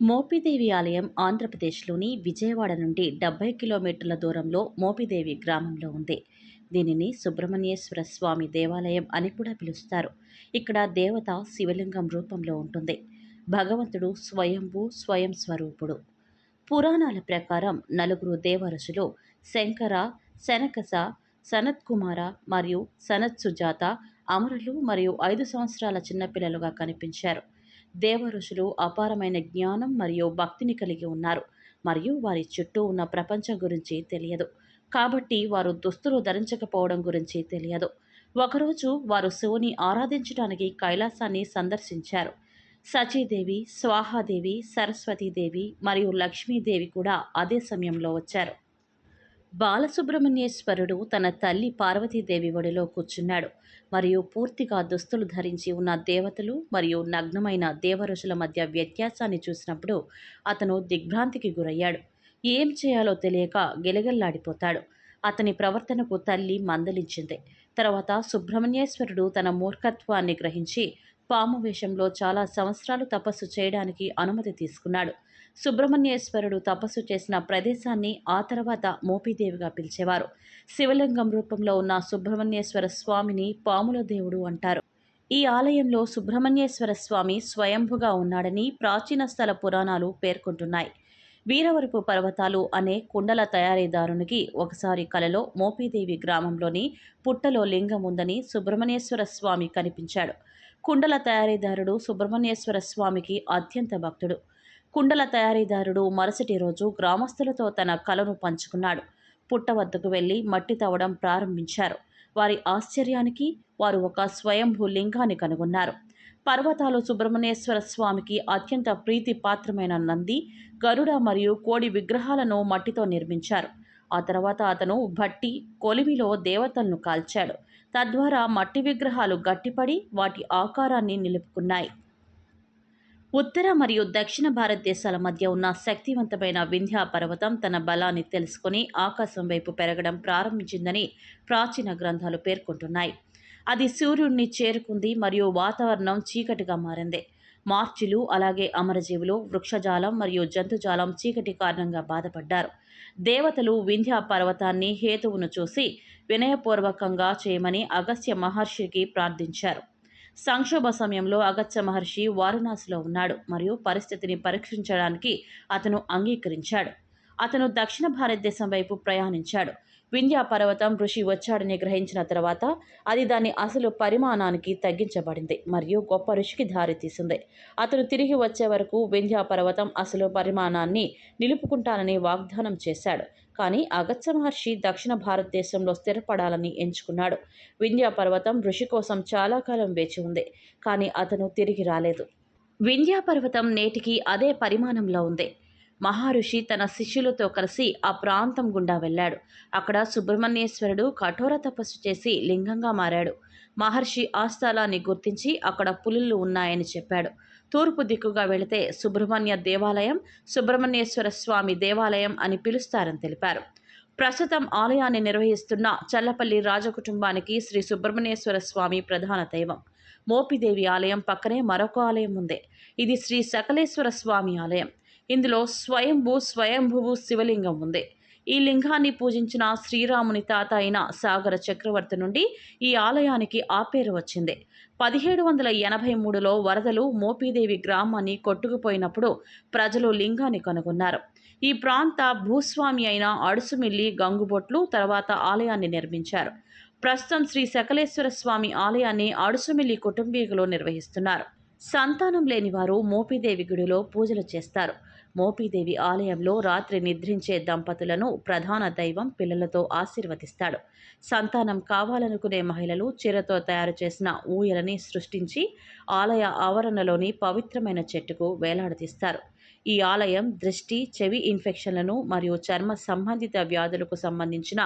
మోపిదేవి ఆలయం ఆంధ్రప్రదేశ్లోని విజయవాడ నుండి డెబ్బై కిలోమీటర్ల దూరంలో మోపిదేవి గ్రామంలో ఉంది. దీనిని సుబ్రహ్మణ్యేశ్వర స్వామి దేవాలయం అని కూడా పిలుస్తారు. ఇక్కడ దేవత శివలింగం రూపంలో ఉంటుంది. భగవంతుడు స్వయంభూ స్వయం స్వరూపుడు. పురాణాల ప్రకారం నలుగురు దేవరసులు శంకర శనకస సనత్ కుమార మరియు సనత్ సుజాత అమరులు మరియు ఐదు సంవత్సరాల చిన్నపిల్లలుగా కనిపించారు. దేవ ఋషులు అపారమైన జ్ఞానం మరియు భక్తిని కలిగి ఉన్నారు. మరియు వారి చుట్టూ ఉన్న ప్రపంచం గురించి తెలియదు. కాబట్టి వారు దుస్తులు ధరించకపోవడం గురించి తెలియదు. ఒకరోజు వారు శివుని ఆరాధించడానికి కైలాసాన్ని సందర్శించారు. సచీదేవి స్వాహాదేవి సరస్వతీదేవి మరియు లక్ష్మీదేవి కూడా అదే సమయంలో వచ్చారు. బాలసుబ్రహ్మణ్యేశ్వరుడు తన తల్లి పార్వతీదేవి ఒడిలో కూర్చున్నాడు. మరియు పూర్తిగా దుస్తులు ధరించి ఉన్న దేవతలు మరియు నగ్నమైన దేవఋషుల మధ్య వ్యత్యాసాన్ని చూసినప్పుడు అతను దిగ్భ్రాంతికి గురయ్యాడు. ఏం చేయాలో తెలియక గెలగల్లాడిపోతాడు. అతని ప్రవర్తనకు తల్లి మందలించింది. తర్వాత సుబ్రహ్మణ్యేశ్వరుడు తన మూర్ఖత్వాన్ని గ్రహించి పాము వేషంలో చాలా సంవత్సరాలు తపస్సు చేయడానికి అనుమతి తీసుకున్నాడు. సుబ్రహ్మణ్యేశ్వరుడు తపస్సు చేసిన ప్రదేశాన్ని ఆ తర్వాత మోపిదేవిగా పిలిచేవారు. శివలింగం రూపంలో ఉన్న సుబ్రహ్మణ్యేశ్వర స్వామిని పాముల దేవుడు అంటారు. ఈ ఆలయంలో సుబ్రహ్మణ్యేశ్వర స్వామి స్వయంభుగా ఉన్నాడని ప్రాచీన స్థల పురాణాలు పేర్కొంటున్నాయి. వీరవరపు పర్వతాలు అనే కుండల తయారీదారునికి ఒకసారి కలలో మోపీదేవి గ్రామంలోని పుట్టలో లింగం ఉందని సుబ్రహ్మణ్యేశ్వర స్వామి కనిపించాడు. కుండల తయారీదారుడు సుబ్రహ్మణ్యేశ్వర స్వామికి అత్యంత భక్తుడు. కుండల తయారీదారుడు మరుసటి రోజు గ్రామస్తులతో తన కలను పంచుకున్నాడు. పుట్ట వద్దకు వెళ్ళి మట్టి తవ్వడం ప్రారంభించారు. వారి ఆశ్చర్యానికి వారు ఒక స్వయంభూ లింగాన్ని కనుగొన్నారు. పర్వతాలు సుబ్రహ్మణ్యేశ్వర స్వామికి అత్యంత ప్రీతి పాత్రమైన నంది గరుడ మరియు కోడి విగ్రహాలను మట్టితో నిర్మించారు. ఆ తర్వాత అతను భట్టి కొలిమిలో దేవతలను కాల్చాడు. తద్వారా మట్టి విగ్రహాలు గట్టిపడి వాటి ఆకారాన్ని నిలుపుకున్నాయి. ఉత్తర మరియు దక్షిణ భారతదేశాల మధ్య ఉన్న శక్తివంతమైన వింధ్యా పర్వతం తన బలాన్ని తెలుసుకుని ఆకాశం వైపు పెరగడం ప్రారంభించిందని ప్రాచీన గ్రంథాలు పేర్కొంటున్నాయి. అది సూర్యుడిని చేరుకుంది మరియు వాతావరణం చీకటిగా మారింది. మార్చిలు అలాగే అమరజీవులు వృక్షజాలం మరియు జంతుజాలం చీకటి కారణంగా బాధపడ్డారు. దేవతలు వింధ్యా పర్వతాన్ని హేతువును చూసి వినయపూర్వకంగా చేయమని అగస్త్య మహర్షికి ప్రార్థించారు. సంక్షోభ సమయంలో అగత్య మహర్షి వారణాసిలో ఉన్నాడు మరియు పరిస్థితిని పరీక్షించడానికి అతను అంగీకరించాడు. అతను దక్షిణ భారతదేశం వైపు ప్రయాణించాడు. వింధ్యా పర్వతం ఋషి వచ్చాడని గ్రహించిన తర్వాత అది దాని అసలు పరిమాణానికి తగ్గించబడింది మరియు గొప్ప ఋషికి దారితీసింది అతను తిరిగి వచ్చే వరకు వింధ్యా పర్వతం అసలు పరిమాణాన్ని నిలుపుకుంటానని వాగ్దానం చేశాడు. కానీ అగత్య మహర్షి దక్షిణ భారతదేశంలో స్థిరపడాలని ఎంచుకున్నాడు. వింధ్యా పర్వతం ఋషి కోసం చాలా కాలం వేచి ఉంది కానీ అతను తిరిగి రాలేదు. వింధ్యా పర్వతం నేటికి అదే పరిమాణంలో ఉంది. మహర్షి తన శిష్యులతో కలిసి ఆ ప్రాంతం గుండా వెళ్ళాడు. అక్కడ సుబ్రహ్మణ్యేశ్వరుడు కఠోర తపస్సు చేసి లింగంగా మారాడు. మహర్షి ఆస్థలాన్ని గుర్తించి అక్కడ పులులు ఉన్నాయని చెప్పాడు. తూర్పు దిక్కుగా వెళితే సుబ్రహ్మణ్య దేవాలయం సుబ్రహ్మణ్యేశ్వర స్వామి దేవాలయం అని పిలుస్తారని తెలిపారు. ప్రస్తుతం ఆలయాన్ని నిర్వహిస్తున్న చల్లపల్లి రాజకుటుంబానికి శ్రీ సుబ్రహ్మణ్యేశ్వర స్వామి ప్రధాన దైవం. మోపిదేవి ఆలయం పక్కనే మరొక ఆలయం ఉంది. ఇది శ్రీ సకలేశ్వర స్వామి ఆలయం. ఇందులో స్వయంభూ స్వయంభువు శివలింగం ఉంది. ఈ లింగాన్ని పూజించిన శ్రీరాముని తాత అయిన సాగర చక్రవర్తి నుండి ఈ ఆలయానికి ఆ పేరు వచ్చింది. పదిహేడు వందల ఎనభై మూడులో వరదలు మోపీదేవి గ్రామాన్ని కొట్టుకుపోయినప్పుడు ప్రజలు లింగాన్ని కనుగొన్నారు. ఈ ప్రాంత భూస్వామి అయిన అడుసుమిల్లి గంగుబొట్లు తర్వాత ఆలయాన్ని నిర్మించారు. ప్రస్తుతం శ్రీ సకలేశ్వర స్వామి ఆలయాన్ని అడుసుమిల్లి కుటుంబీకులు నిర్వహిస్తున్నారు. సంతానం లేని వారు మోపిదేవి గుడిలో పూజలు చేస్తారు. మోపిదేవి ఆలయంలో రాత్రి నిద్రించే దంపతులను ప్రధాన దైవం పిల్లలతో ఆశీర్వదిస్తాడు. సంతానం కావాలనుకునే మహిళలు చీరతో తయారు చేసిన ఊయలని సృష్టించి ఆలయ ఆవరణలోని పవిత్రమైన చెట్టుకు వేలాడదీస్తారు. ఈ ఆలయం దృష్టి చెవి ఇన్ఫెక్షన్లను మరియు చర్మ సంబంధిత వ్యాధులకు సంబంధించిన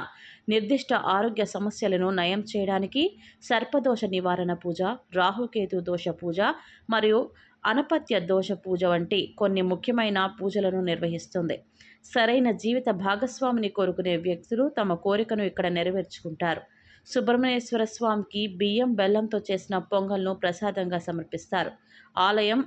నిర్దిష్ట ఆరోగ్య సమస్యలను నయం చేయడానికి సర్పదోష నివారణ పూజ రాహుకేతు దోష పూజ మరియు అనపత్య దోష పూజ వంటి కొన్ని ముఖ్యమైన పూజలను నిర్వహిస్తుంది. సరైన జీవిత భాగస్వామిని కోరుకునే వ్యక్తులు తమ కోరికను ఇక్కడ నెరవేర్చుకుంటారు. సుబ్రహ్మణ్యేశ్వర స్వామికి బియ్యం బెల్లంతో చేసిన పొంగల్ను ప్రసాదంగా సమర్పిస్తారు. ఆలయం